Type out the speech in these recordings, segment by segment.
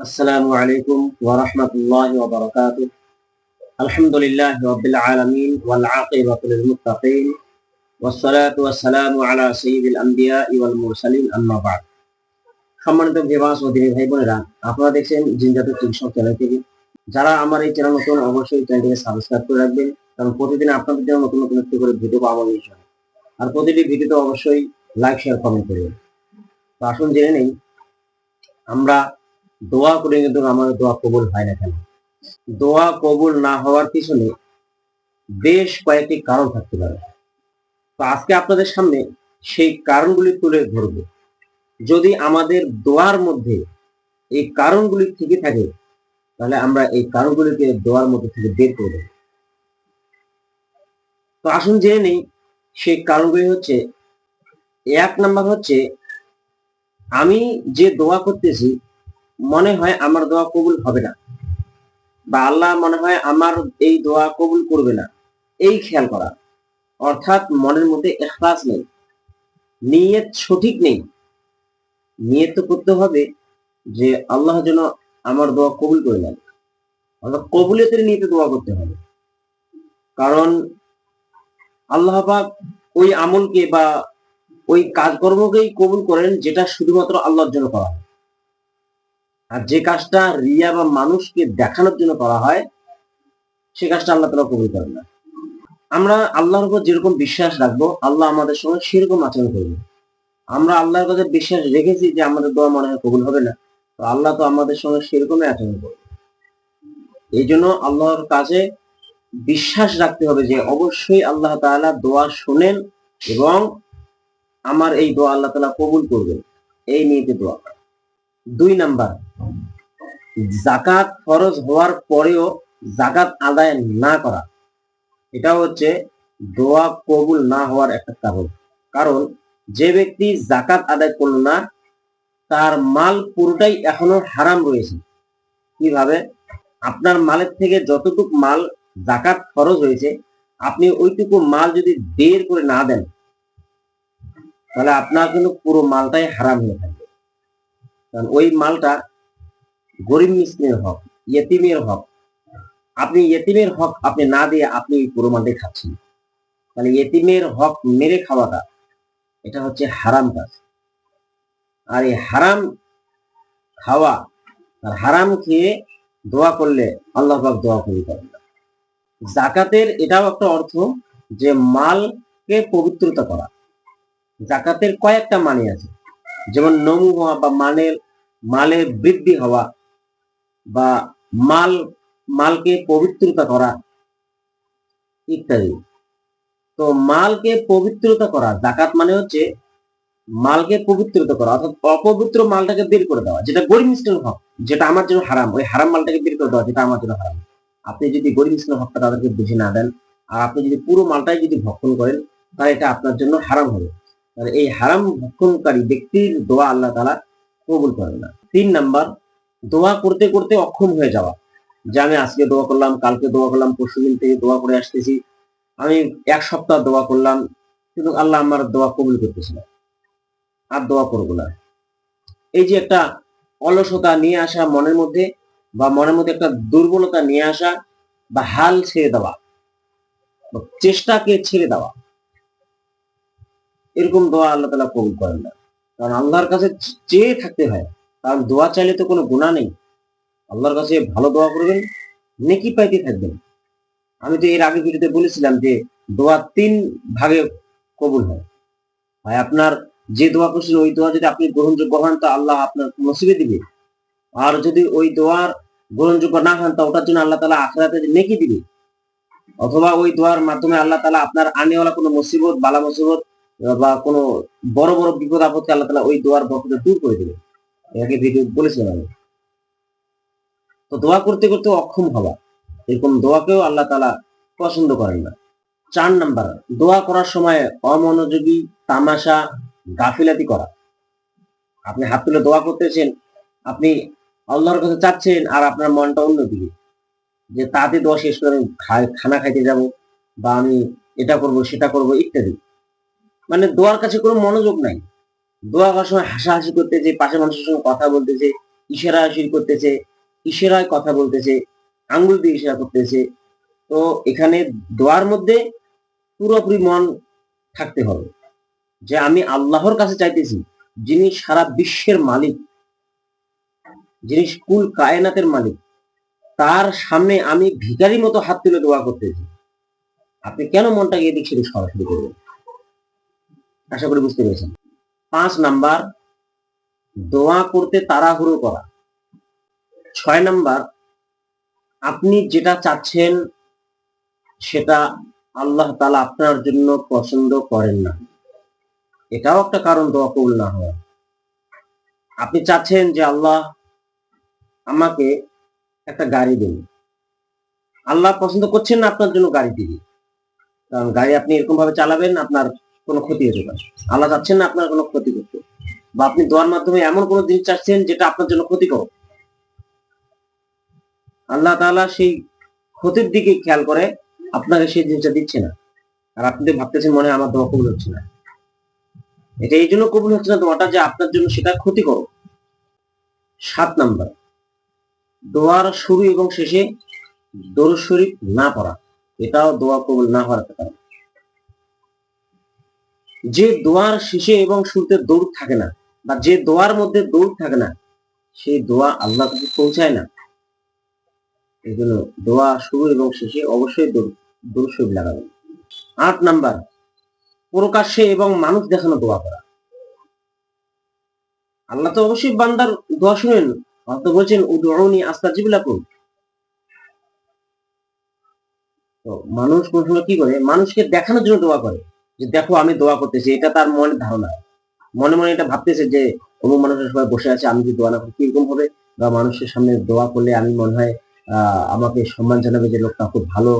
السلام عليكم ورحمة الله وبركاته الحمد لله رب العالمين والعاقبة للمتقين والصلاة والسلام على سيد الأنبياء والمرسلين أما بعد সম্মানিত ভিবাস ও দিনী ভাই বোনেরা আপনারা দেখছেন জিনজাতুর চিকিৎসক চ্যানেল থেকে যারা আমার এই চ্যানেল নতুন অবশ্যই চ্যানেলটিকে সাবস্ক্রাইব করে রাখবেন কারণ প্রতিদিন আপনাদের জন্য নতুন নতুন একটি করে ভিডিও পাওয়া যায় আর প্রতিটি ভিডিওতে অবশ্যই লাইক শেয়ার কমেন্ট করবেন তো আসুন জেনে নেই আমরা দোয়া করে কিন্তু আমাদের দোয়া কবুল হয় না কেন? দোয়া কবুল না হওয়ার পিছনে বেশ কয়েকটি কারণ থাকতে পারে। তো আজকে আপনাদের সামনে সেই কারণগুলি তুলে ধরব। যদি আমাদের দোয়ার মধ্যে এই কারণগুলি থেকে থাকে, তাহলে আমরা এই কারণগুলিকে দোয়ার মধ্যে থেকে বের করে দেব। তো আসুন জেনে নেই, সেই কারণগুলি হচ্ছে, এক নাম্বার হচ্ছে, আমি যে দোয়া করতেছি মনে হয় আমার দোয়া কবুল হবে না। বা আল্লাহ মনে হয় আমার এই দোয়া কবুল করবে না। এই খেয়াল করা। অর্থাৎ মনের মধ্যে এখলাস নেই। নিয়ত সঠিক নেই। নিয়ত করতে হবে যে আল্লাহ যেন আমার দোয়া কবুল করে নেন। অর্থাৎ কবুলিয়তের নিয়তে দোয়া করতে হবে। কারণ আল্লাহ ওই আমলকে বা ওই কাজকর্মকেই কবুল করেন যেটা শুধুমাত্র আল্লাহর জন্য করা আর যে কাজটা রিয়া বা মানুষকে দেখানোর জন্য করা হয়, সে কাজটা আল্লাহ তালা কবুল করেন না। আমরা আল্লাহর উপর যেরকম বিশ্বাস রাখব, আল্লাহ আমাদের সঙ্গে সেরকম আচরণ করবে। আমরা আল্লাহর কাছে বিশ্বাস রেখেছি যে আমাদের দোয়া মনে হয় কবুল হবে না, তো আল্লাহ তো আমাদের সঙ্গে সেরকমই আচরণ করবে। এই জন্য আল্লাহর কাছে বিশ্বাস রাখতে হবে যে অবশ্যই আল্লাহ তাআলা দোয়া শোনেন এবং আমার এই দোয়া আল্লাহ তাআলা কবুল করবেন। এই নিয়ে দোয়া। দুই নাম্বার জাকাত ফরজ হওয়ার পরেও জাকাত আদায় না করা। এটা হচ্ছে দোয়া কবুল না হওয়ার একটা কারণ। কারণ যে ব্যক্তি জাকাত আদায় করল না, তার মাল পুরোটাই এখনও হারাম রয়েছে। কীভাবে? আপনার মালের থেকে যতটুকু মাল জাকাত খরচ হয়েছে, আপনি ওইটুকু মাল যদি বের করে না দেন, তাহলে আপনার কিন্তু পুরো মালটাই হারাম হয়ে থাকবে। কারণ ওই মালটা গরিব মিসকিনের হক, ইয়েতিমের হক। আপনি ইয়েতিমের হক আপনি না দিয়ে আপনি এই খাচ্ছেন। মানে ইয়েতিমের হক মেরে খাওয়াটা, এটা হচ্ছে হারাম কাজ। আর এই হারাম খাওয়া, আর হারাম খেয়ে দোয়া করলে আল্লাহ দোয়া করি করেন না। জাকাতের এটাও একটা অর্থ যে মালকে পবিত্রতা করা। জাকাতের কয়েকটা মানে আছে। যেমন নমু হওয়া বা মানের, মালের বৃদ্ধি হওয়া বা মাল, মালকে পবিত্রতা করা ইত্যাদি। তো মালকে পবিত্রতা করা জাকাত মানে হচ্ছে মালকে পবিত্রতা করা, অর্থাৎ অপবিত্র মালটাকে বের করে দেওয়া, যেটা গরিব মিষ্টির হক, যেটা আমার জন্য হারাম, ওই হারাম মালটাকে বের করে দেওয়া, যেটা আমার জন্য হারাম। আপনি যদি গরিব মিষ্টির হকটা তাদেরকে বুঝে না দেন, আর আপনি যদি পুরো মালটাই যদি ভক্ষণ করেন, তাহলে এটা আপনার জন্য হারাম হবে। এই হারাম ভক্ষণকারী ব্যক্তির দোয়া আল্লাহ তালা কবুল করেন না। তিন নাম্বার দোয়া করতে করতে অক্ষম হয়ে যাওয়া। যে আমি আজকে দোয়া করলাম, কালকে দোয়া করলাম পরশু দিন থেকে দোয়া করে আসতেছি। আমি এক সপ্তাহ দোয়া করলাম, কিন্তু আল্লাহ আমার দোয়া কবুল করতেছিল আর দোয়া করব না। এই যে একটা অলসতা নিয়ে আসা মনের মধ্যে বা মনের মধ্যে একটা দুর্বলতা নিয়ে আসা বা হাল ছেড়ে দেওয়া চেষ্টাকে ছেড়ে দেওয়া, এরকম দোয়া আল্লাহ তালা কবুল করেন না। কারণ আল্লাহর কাছে চেয়ে থাকতে হয়। কারণ দোয়া চাইলে তো কোনো গুণা নেই। আল্লাহর কাছে ভালো দোয়া করবেন, নেকি পাইতে থাকবেন। আমি তো এর আগে ভিডিওতে বলেছিলাম যে দোয়া তিন ভাগে কবুল হয়। হয় আপনার যে দোয়া করছেন, ওই দোয়া যদি আপনি গ্রহণযোগ্য হন, তো আল্লাহ আপনার নসিবে দিবে। আর যদি ওই দোয়ার গ্রহণযোগ্য না হন, তো ওটার জন্য আল্লাহ তালা আখড়াতে নেকি দিবে। অথবা ওই দোয়ার মাধ্যমে আল্লাহ তালা আপনার আনেওয়ালা কোনো মুসিবত, বালা মুসিবত, বা কোনো বড় বড় বিপদ আপদকে আল্লাহ তালা ওই দোয়ার বরকতে দূর করে দেবে। এটাকে ভিডিও বলেছিলাম আমি। তো দোয়া করতে করতে অক্ষম হওয়া এরকম দোয়াকেও আল্লাহ তালা পছন্দ করেন না। চার নাম্বার, দোয়া করার সময় অমনোযোগী, তামাশা, গাফিলাতি করা। আপনি হাত তুলে দোয়া করতেছেন, আপনি আল্লাহর কাছে চাচ্ছেন আর আপনার মনটা অন্যদিকে। যে তাতে দোয়া শেষ করে আমি খানা খাইতে যাব বা আমি এটা করব, সেটা করব ইত্যাদি। মানে দোয়ার কাছে কোনো মনোযোগ নাই। দোয়া করার সময় হাসাহাসি করতেছে পাশে মানুষের সঙ্গে কথা বলতেছে ইশারা ইশির করতেছে, ইশারায় কথা বলতেছে, আঙ্গুল দিয়ে ইশারা করতেছে। তো এখানে দোয়ার মধ্যে পুরোপুরি মন থাকতে হবে যে আমি আল্লাহর কাছে চাইতেছি, যিনি সারা বিশ্বের মালিক, যিনি কুল কায়নাতের মালিক। তার সামনে আমি ভিখারি মতো হাত তুলে দোয়া করতেছি। আপনি কেন মনটাকে এদিক সেদিক সরাসরি করবেন? আশা করি বুঝতে পেরেছেন। পাঁচ নাম্বার, দোয়া করতে তাড়াহুড়ো করা। ছয় নাম্বার, আপনি যেটা চাচ্ছেন, সেটা আল্লাহ তালা আপনার জন্য পছন্দ করেন না। এটাও একটা কারণ দোয়া কবুল না হওয়া আপনি চাচ্ছেন যে আল্লাহ আমাকে একটা গাড়ি দিন। আল্লাহ পছন্দ করছেন না আপনার জন্য গাড়ি দিবি। কারণ গাড়ি আপনি এরকম ভাবে চালাবেন, আপনার কোনো ক্ষতি হতে পারে। আল্লাহ চাচ্ছেন না আপনার কোনো ক্ষতি করতে। বা আপনি দোয়ার মাধ্যমে এমন কোনো জিনিস চাচ্ছেন যেটা আপনার জন্য ক্ষতিকর। আল্লাহ তাআলা সেই ক্ষতির দিকে খেয়াল করে, আপনাকে সেই জিনিসটা দিচ্ছে না। আর আপনি তো ভাবতেছেন মনে আমার দোয়া কবুল হচ্ছে না। এটা এই জন্য কবুল হচ্ছে না দোয়াটা যে আপনার জন্য সেটা ক্ষতিকর। সাত নাম্বার। দোয়ার শুরু এবং শেষে দরুদ শরীফ না পড়া। এটাও দোয়া কবুল না হওয়ার কারণ। যে দোয়ার শেষে এবং শুরুতে দৌড় থাকে না বা যে দোয়ার মধ্যে দৌড় থাকে না, সেই দোয়া আল্লাহ কাছে পৌঁছায় না। এই জন্য দোয়া শুরু এবং শেষে অবশ্যই দৌড় শরীফ লাগাবেন। আট নাম্বার, প্রকাশ্যে এবং মানুষ দেখানো দোয়া করা। আল্লাহ তো অবশ্যই বান্দার দোয়া শুনেন। তো বলছেন উদরণী আস্তা জিবিলাকুম তো মানুষ কোন সময় কি করে? মানুষকে দেখানোর জন্য দোয়া করে। যে দেখো আমি দোয়া করতেছি, এটা তার মনের ধারণা। মনে মনে এটা ভাবতেছে যে, অমুক মানুষের সবাই বসে আছে, আমি যদি দোয়া না করি? কীরকম হবে? বা মানুষের সামনে দোয়া করলে আমি মনে হয় আমাকে সম্মান জানাবে যে লোকটা খুব ভালো।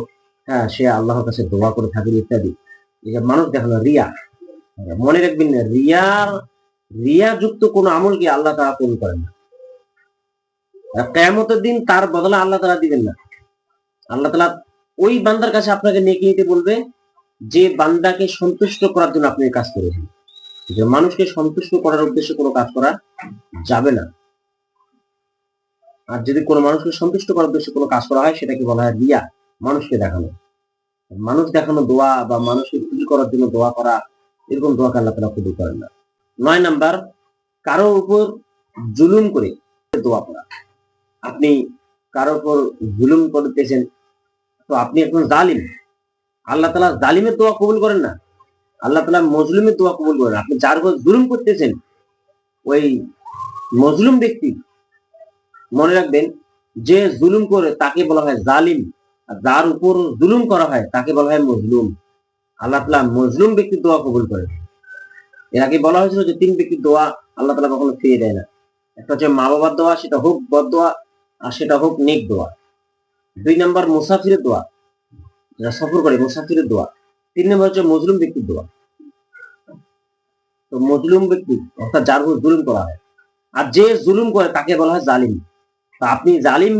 হ্যাঁ সে আল্লাহর কাছে দোয়া করে থাকে ইত্যাদি। মানুষ দেখানো রিয়া। মনে রাখবেন না, রিয়ার রিয়া যুক্ত কোন আমলকে আল্লাহ তারা কবুল করেন না। কেয়ামতের দিন তার বদলা আল্লাহ তারা দিবেন না। আল্লাহ তালা ওই বান্দার কাছে আপনাকে নেকি নিতে বলবে যে বান্দাকে সন্তুষ্ট করার জন্য আপনি কাজ করেছেন। যে মানুষকে সন্তুষ্ট করার উদ্দেশ্যে কোনো কাজ করা যাবে না। আর যদি কোনো মানুষকে সন্তুষ্ট করার উদ্দেশ্যে কোনো কাজ করা হয়, সেটাকে বলা হয় রিয়া, মানুষকে দেখানো। মানুষ দেখানো দোয়া বা মানুষকে খুশি করার জন্য দোয়া করা, এরকম দোয়াকে আল্লাহ তালা কবুল করেন না। নয় নাম্বার, কারও উপর জুলুম করে দোয়া করা আপনি কারও উপর জুলুম করতেছেন, তো আপনি এখন জালিম। আল্লাহ তালা জালিমের দোয়া কবুল করেন না। আল্লাহ তালা মজলুমের দোয়া কবুল করেন আপনি যার উপর জুলুম করতেছেন, ওই মজলুম ব্যক্তি মনে রাখবেন, যে জুলুম করে তাকে বলা হয় জালিম যার উপর জুলুম করা হয় তাকে বলা হয় মজলুম। আল্লাহ তালা মজলুম ব্যক্তির দোয়া কবুল করেন। এর আগে বলা হয়েছিল যে তিন ব্যক্তির দোয়া আল্লাহ তালা কখনো ফিরে দেয় না। একটা হচ্ছে মা বাবার দোয়া, সেটা হোক বদ দোয়া, আর সেটা হোক নেক দোয়া। দুই নম্বর মুসাফিরের দোয়া। যারা সফর করে মুসাফিরের দোয়া। তিন নম্বর হচ্ছে মজলুম ব্যক্তির দোয়া। তো মজলুম ব্যক্তি, অর্থাৎ যার উপর জুলুম করা হয়। আর যে জুলুম করে তাকে বলা হয় জালিম। তা আপনি জালিম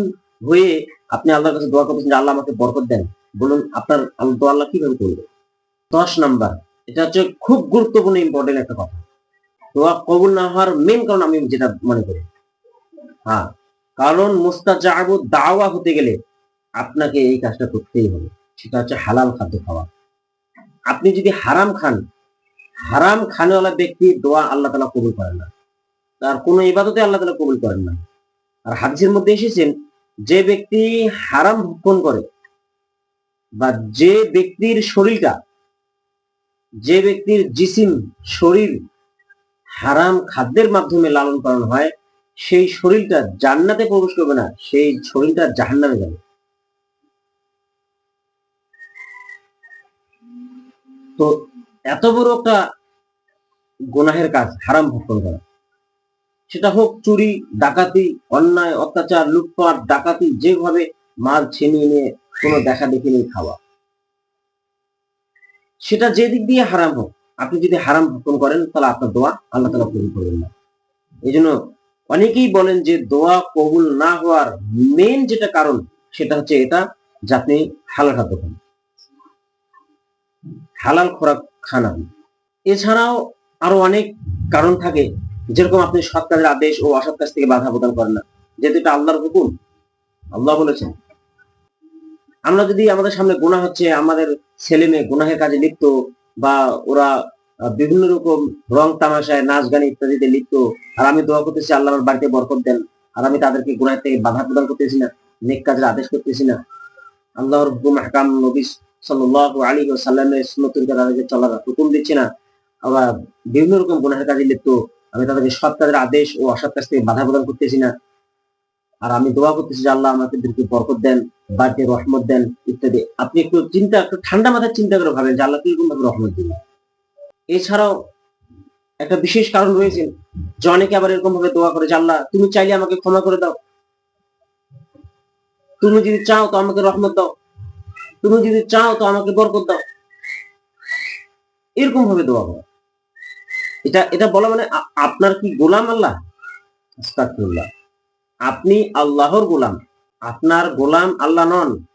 হয়ে আপনি আল্লাহর কাছে দোয়া করতেছেন যে আল্লাহ আমাকে বরকত দেন। বলুন, আপনার দোয়া আল্লাহ কীভাবে করবে? দশ নাম্বার, এটা হচ্ছে খুব গুরুত্বপূর্ণ ইম্পর্টেন্ট একটা কথা। দোয়া কবুল না হওয়ার মেন কারণ আমি যেটা মনে করি। হ্যাঁ কারণ মুস্তাজাবু দাওয়া হতে গেলে আপনাকে এই কাজটা করতেই হবে। সেটা হচ্ছে হালাল খাদ্য খাওয়া। আপনি যদি হারাম খান, হারাম খানেওয়ালা ব্যক্তি দোয়া আল্লাহ তালা কবুল করেন না। তার কোন ইবাদতে আল্লাহ তালা কবুল করেন না। আর হাদিসের মধ্যে এসেছেন, যে ব্যক্তি হারাম ভক্ষণ করে বা যে ব্যক্তির শরীরটা, যে ব্যক্তির জিসিম, শরীর হারাম খাদ্যের মাধ্যমে লালন পালন হয়, সেই শরীরটা জান্নাতে প্রবেশ করবে না, সেই শরীরটা জাহান্নামে যাবে। তো এত বড় একটা গোনাহের কাজ হারাম ভক্ষণ করা। সেটা হোক চুরি, ডাকাতি, অন্যায়, অত্যাচার, লুটপাট, ডাকাতি, যেভাবে মাল ছিনিয়ে নিয়ে কোনো দেখা দেখি নিয়ে খাওয়া। সেটা যে দিক দিয়ে হারাম হোক, আপনি যদি হারাম ভক্ষণ করেন, তাহলে আপনার দোয়া আল্লাহ তালা কবুল করবেন না। এই জন্য অনেকেই বলেন যে দোয়া কবুল না হওয়ার মেন যেটা কারণ, সেটা হচ্ছে এটা যে আপনি হালাল খাদ্য খান। হালাল খোরাক খান এছাড়াও আরও অনেক কারণ থাকে, যেরকম আপনি সৎ কাজের আদেশ ও অসৎ কাজ থেকে বাধা প্রদান করেন না। যেহেতু এটা আল্লাহর হুকুম, আল্লাহ বলেছেন। আমরা যদি আমাদের সামনে গুণা হচ্ছে, আমাদের ছেলে মেয়ে গুনাহের কাজে লিপ্ত বা ওরা বিভিন্ন রকম রং তামাশায় নাচ গান ইত্যাদিতে লিপ্ত, আর আমি দোয়া করতেছি আল্লাহ আমার বাড়িতে বরকত দেন, আর আমি তাদেরকে গুনাহের থেকে বাধা প্রদান করতেছি না, নেক কাজের আদেশ করতেছি না, আল্লাহর হুকুম, হাকাম নবী সাল্লাল্লাহু আলাইহি ওয়াসাল্লামের সুন্নত তাদেরকে চলার হুকুম দিচ্ছি না, আবার বিভিন্ন রকম গুনাহের কাজে লিপ্ত, আমি তাদেরকে সৎ কাজের আদেশ ও অসৎ কাজ থেকে বাধা প্রদান করতেছি না। আর আমি দোয়া করতেছি যে আল্লাহ আমাদেরকে বরকত দেন বাড়িতে রহমত দেন, ইত্যাদি। আপনি একটু চিন্তা, একটু ঠান্ডা মাথায় চিন্তা করে ভাবেন যে আল্লাহ কীরকম ভাবে রহমত দিবেন। এছাড়াও একটা বিশেষ কারণ রয়েছে, যে অনেকে আবার এরকম ভাবে দোয়া করে যে, আল্লাহ, তুমি চাইলে আমাকে ক্ষমা করে দাও। তুমি যদি চাও তো আমাকে রহমত দাও। তুমি যদি চাও তো আমাকে বরকত দাও। এরকম ভাবে দোয়া করা। এটা এটা বলা মানে আপনার কি গোলাম আল্লাহ। আপনি আল্লাহর গোলাম। আপনার গোলাম আল্লাহ নন।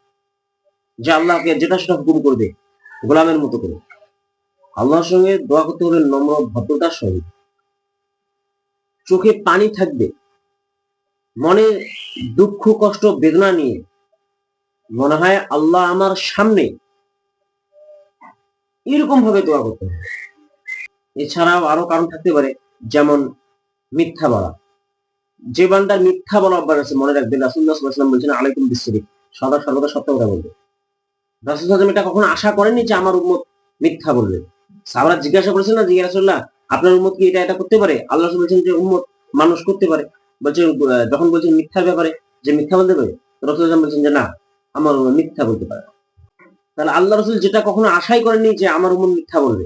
যে আল্লাহকে, যেটা সেটা হুকুম করবে। গোলামের মতো করে। আল্লাহর সঙ্গে দোয়া করতে হলে নম্র ভদ্রতার সঙ্গে। চোখে পানি থাকবে। মনে দুঃখ, কষ্ট, বেদনা নিয়ে মনে হয় আল্লাহ আমার সামনে এরকম ভাবে দোয়া করতে হবে। এছাড়াও আরও কারণ থাকতে পারে যেমন মিথ্যা বলা। যে বান্দার মিথ্যা বলা অভ্যাস আছে মনে রাখবেন রাসুল্লাহ সাল্লাম বলছেন আলাইকুম বিশ্বরিক সদা সর্বদা সত্য কথা বলবে। রাসুল এটা কখনো আশা করেনি যে আমার উম্মত মিথ্যা বলবে। সাহাবারা জিজ্ঞাসা করেছেন না জিজ্ঞাসা আপনার উম্মত কি এটা এটা করতে পারে? আল্লাহ বলছেন যে উম্মত মানুষ করতে পারে। বলছে আহ, যখন বলছেন মিথ্যার ব্যাপারে যে মিথ্যা বলতে পারে রসুল বলছেন যে না। আমার উম্মত মিথ্যা বলতে পারে। তাহলে আল্লাহ রসুল যেটা কখনো আশাই করেননি যে আমার উম্মত মিথ্যা বলবে,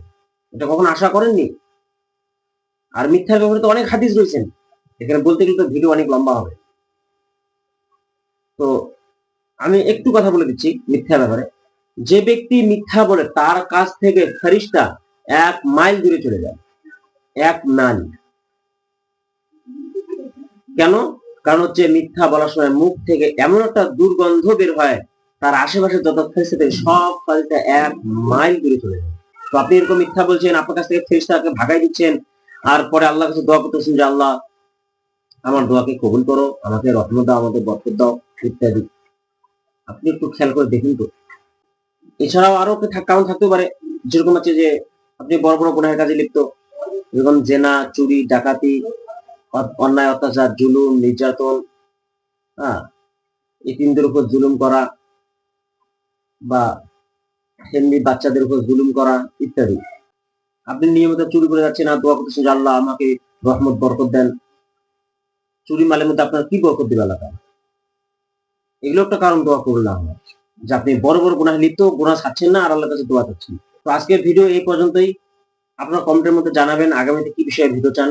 এটা কখনো আশা করেননি? আর মিথ্যার ব্যাপারে তো অনেক হাদিস রয়েছেন এখানে বলতে গেলে তো ভিডিও অনেক লম্বা হবে। তো আমি একটু কথা বলে দিচ্ছি মিথ্যা ব্যাপারে। যে ব্যক্তি মিথ্যা বলে তার কাছ থেকে ফেরিস্তা এক মাইল দূরে চলে যায়। এক নাল কেন? কারণ হচ্ছে মিথ্যা বলার সময় মুখ থেকে এমন একটা দুর্গন্ধ বের হয়, তার আশেপাশে যত ফেরিস্তা সব ফেরিস্তা এক মাইল দূরে চলে যায়। তো আপনি এরকম মিথ্যা বলছেন, আপনার কাছ থেকে ফেরিস্তাকে ভাগাই দিচ্ছেন, আর পরে আল্লাহ কাছে দোয়া করতেছেন যে, আল্লাহ, আমার দোয়াকে কবুল করো, আমাকে রহমত দাও, আমাকে বরকত দাও, ইত্যাদি। আপনি একটু খেয়াল করে দেখুন তো। এছাড়াও আরও কারণ থাকতে পারে, যেরকম হচ্ছে যে, আপনি বড় বড় গুনাহের কাজে লিপ্ত, যেরকম জেনা, চুরি, ডাকাতি অন্যায়, অত্যাচার, জুলুম, নির্যাতন হ্যাঁ ইতিমদের উপর জুলুম করা বা এমনি বাচ্চাদের উপর জুলুম করা ইত্যাদি। আপনি নিয়মিত চুরি করে যাচ্ছেন আর দোয়া করতেছেন আল্লাহ আমাকে রহমত, বরকত দেন। চুরি মালের মধ্যে আপনার কি বরকত দিবে আল্লাহ এগুলো একটা কারণ দোয়া করলাম যে আপনি বড় বড় গুনাহ লিপ্ত, গুনাহ ছাড়ছেন না আর আল্লাহর কাছে দোয়া করছেন। তো আজকের ভিডিও এই পর্যন্তই। আপনার কমেন্টের মধ্যে জানাবেন আগামীতে কি বিষয়ে ভিডিও চান।